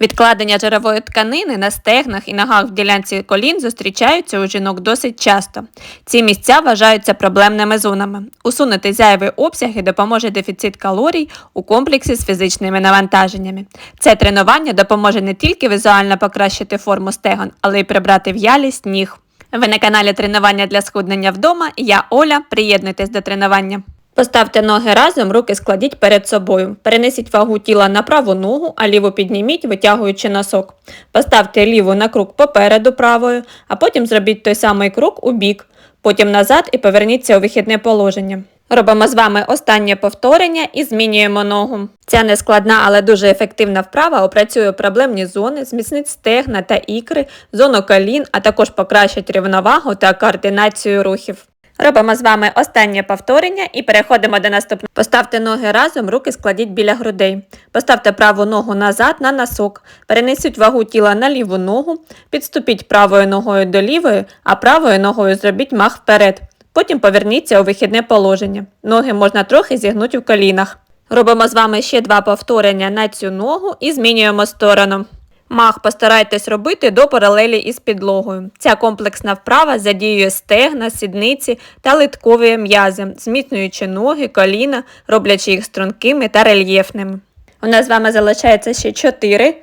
Відкладення жирової тканини на стегнах і ногах в ділянці колін зустрічаються у жінок досить часто. Ці місця вважаються проблемними зонами. Усунути зайві обсяги допоможе дефіцит калорій у комплексі з фізичними навантаженнями. Це тренування допоможе не тільки візуально покращити форму стегон, але й прибрати в'ялість ніг. Ви на каналі тренування для схуднення вдома. Я Оля. Приєднуйтесь до тренування. Поставте ноги разом, руки складіть перед собою. Перенесіть вагу тіла на праву ногу, а ліву підніміть, витягуючи носок. Поставте ліву на крок попереду правою, а потім зробіть той самий крок у бік, потім назад і поверніться у вихідне положення. Робимо з вами останнє повторення і змінюємо ногу. Ця нескладна, але дуже ефективна вправа опрацює проблемні зони, зміцнить стегна та ікри, зону колін, а також покращить рівновагу та координацію рухів. Робимо з вами останнє повторення і переходимо до наступного. Поставте ноги разом, руки складіть біля грудей. Поставте праву ногу назад на носок. Перенесіть вагу тіла на ліву ногу, підступіть правою ногою до лівої, а правою ногою зробіть мах вперед. Потім поверніться у вихідне положення. Ноги можна трохи зігнути в колінах. Робимо з вами ще два повторення на цю ногу і змінюємо сторону. Мах постарайтесь робити до паралелі із підлогою. Ця комплексна вправа задіює стегна, сідниці та литкові м'язи, зміцнюючи ноги, коліна, роблячи їх стрункими та рельєфними. У нас з вами залишається ще 4,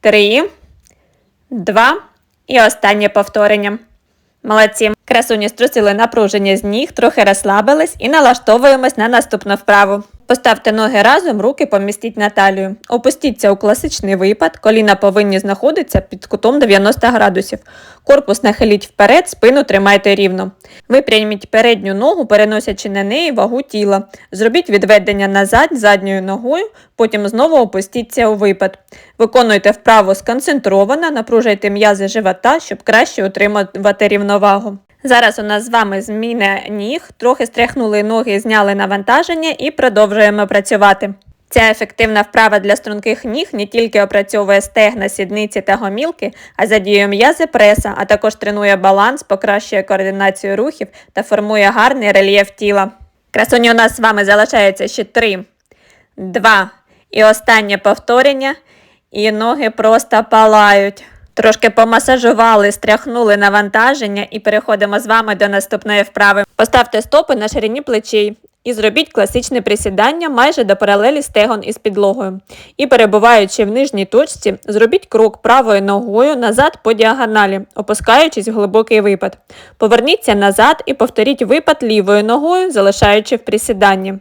3, 2 і останнє повторення. Молодці. Красуні струсили напруження з ніг, трохи розслабились і налаштовуємось на наступну вправу. Поставте ноги разом, руки помістіть на талію. Опустіться у класичний випад, коліна повинні знаходитися під кутом 90 градусів. Корпус нахиліть вперед, спину тримайте рівно. Випряміть передню ногу, переносячи на неї вагу тіла. Зробіть відведення назад задньою ногою, потім знову опустіться у випад. Виконуйте вправу сконцентровано, напружуйте м'язи живота, щоб краще утримувати рівновагу. Зараз у нас з вами зміна ніг, трохи стряхнули ноги, зняли навантаження і продовжуємо працювати. Ця ефективна вправа для струнких ніг не тільки опрацьовує стегна, сідниці та гомілки, а задіює м'язи преса, а також тренує баланс, покращує координацію рухів та формує гарний рельєф тіла. Красуні у нас з вами залишається ще 3, 2 і останнє повторення, і ноги просто палають. Трошки помасажували, стряхнули навантаження і переходимо з вами до наступної вправи. Поставте стопи на ширині плечей і зробіть класичне присідання майже до паралелі стегон із підлогою. І перебуваючи в нижній точці, зробіть крок правою ногою назад по діагоналі, опускаючись в глибокий випад. Поверніться назад і повторіть випад лівою ногою, залишаючи в присіданні.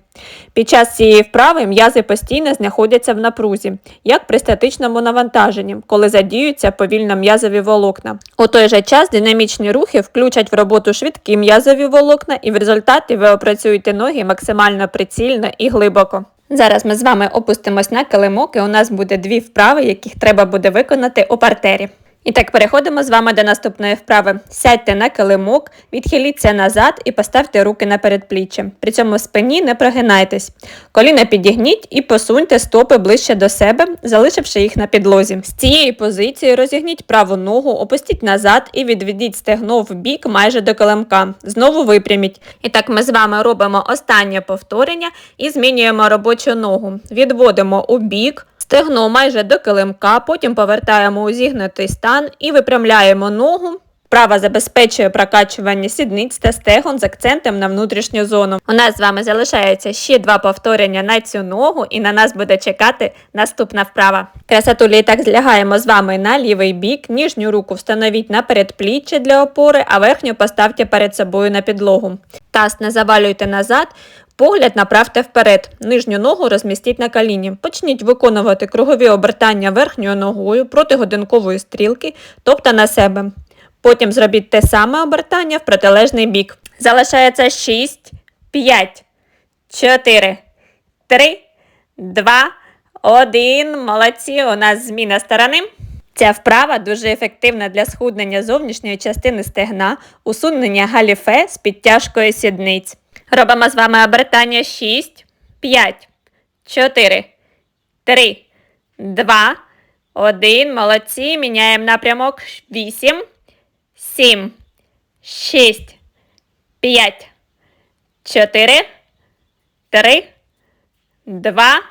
Під час цієї вправи м'язи постійно знаходяться в напрузі, як при статичному навантаженні, коли задіються повільно м'язові волокна. У той же час динамічні рухи включать в роботу швидкі м'язові волокна, і в результаті ви опрацюєте ноги максимально прицільно і глибоко. Зараз ми з вами опустимось на килимок, і у нас буде дві вправи, яких треба буде виконати у партері. І так, переходимо з вами до наступної вправи. Сядьте на килимок, відхиліться назад і поставте руки на передпліччя. При цьому спині не прогинайтесь. Коліна підігніть і посуньте стопи ближче до себе, залишивши їх на підлозі. З цієї позиції розігніть праву ногу, опустіть назад і відведіть стегно в бік майже до килимка. Знову випряміть. І так ми з вами робимо останнє повторення і змінюємо робочу ногу. Відводимо у бік. Стегно майже до килимка, потім повертаємо у зігнутий стан і випрямляємо ногу. Права забезпечує прокачування сідниць та стегон з акцентом на внутрішню зону. У нас з вами залишається ще два повторення на цю ногу, і на нас буде чекати наступна вправа. Красотулі і так злягаємо з вами на лівий бік, ніжню руку встановіть на передпліччя для опори, а верхню поставте перед собою на підлогу. Таз не завалюйте назад, Погляд направте вперед, нижню ногу розмістіть на коліні. Почніть виконувати кругові обертання верхньою ногою проти годинкової стрілки, тобто на себе. Потім зробіть те саме обертання в протилежний бік. Залишається 6, 5, 4, 3, 2, 1. Молодці. У нас зміна сторони. Ця вправа дуже ефективна для схуднення зовнішньої частини стегна, усунення галіфе з підтяжкою сідниць. Робимо з вами обертання 6, 5, 4, 3, 2, 1. Молодці. Міняємо напрямок 8, 7, 6, 5, 4, 3, 2,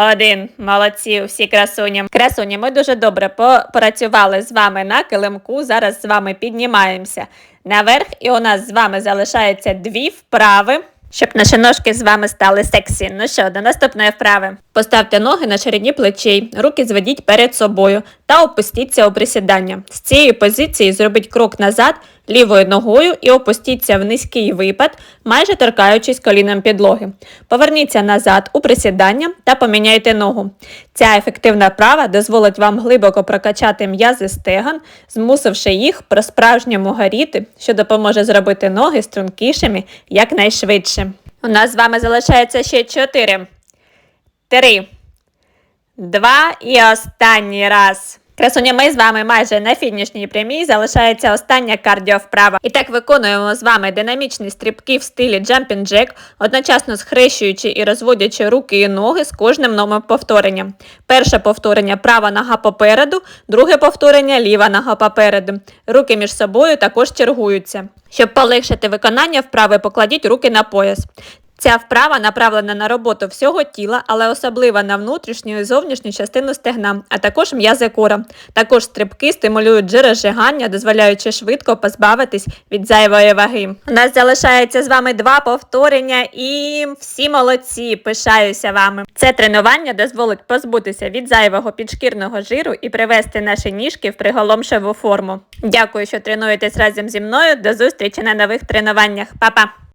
Один. Молодці, всі красуні. Красуні, ми дуже добре попрацювали з вами на килимку. Зараз з вами піднімаємося наверх, і у нас з вами залишається дві вправи. Щоб наші ножки з вами стали сексі. Ну що, до наступної вправи. Поставте ноги на ширині плечей, руки зведіть перед собою та опустіться у присідання. З цієї позиції зробіть крок назад лівою ногою і опустіться в низький випад, майже торкаючись коліном підлоги. Поверніться назад у присідання та поміняйте ногу. Ця ефективна вправа дозволить вам глибоко прокачати м'язи стегон, змусивши їх по-справжньому горіти, що допоможе зробити ноги стрункішими якнайшвидше. У нас з вами залишається ще 4, 3, 2 і останній раз. Красуня, ми з вами майже на фінішній прямій. Залишається остання кардіовправа. І так виконуємо з вами динамічні стрибки в стилі jumping jack, одночасно схрещуючи і розводячи руки і ноги з кожним новим повторенням. Перше повторення права нога попереду, друге повторення ліва нога попереду. Руки між собою також чергуються. Щоб полегшити виконання вправи, покладіть руки на пояс. Ця вправа направлена на роботу всього тіла, але особливо на внутрішню і зовнішню частину стегна, а також м'язи кора. Також стрибки стимулюють джерозжигання, дозволяючи швидко позбавитись від зайвої ваги. У нас залишається з вами два повторення і всі молодці, пишаюся вами. Це тренування дозволить позбутися від зайвого підшкірного жиру і привести наші ніжки в приголомшеву форму. Дякую, що тренуєтесь разом зі мною. До зустрічі на нових тренуваннях. Па-па!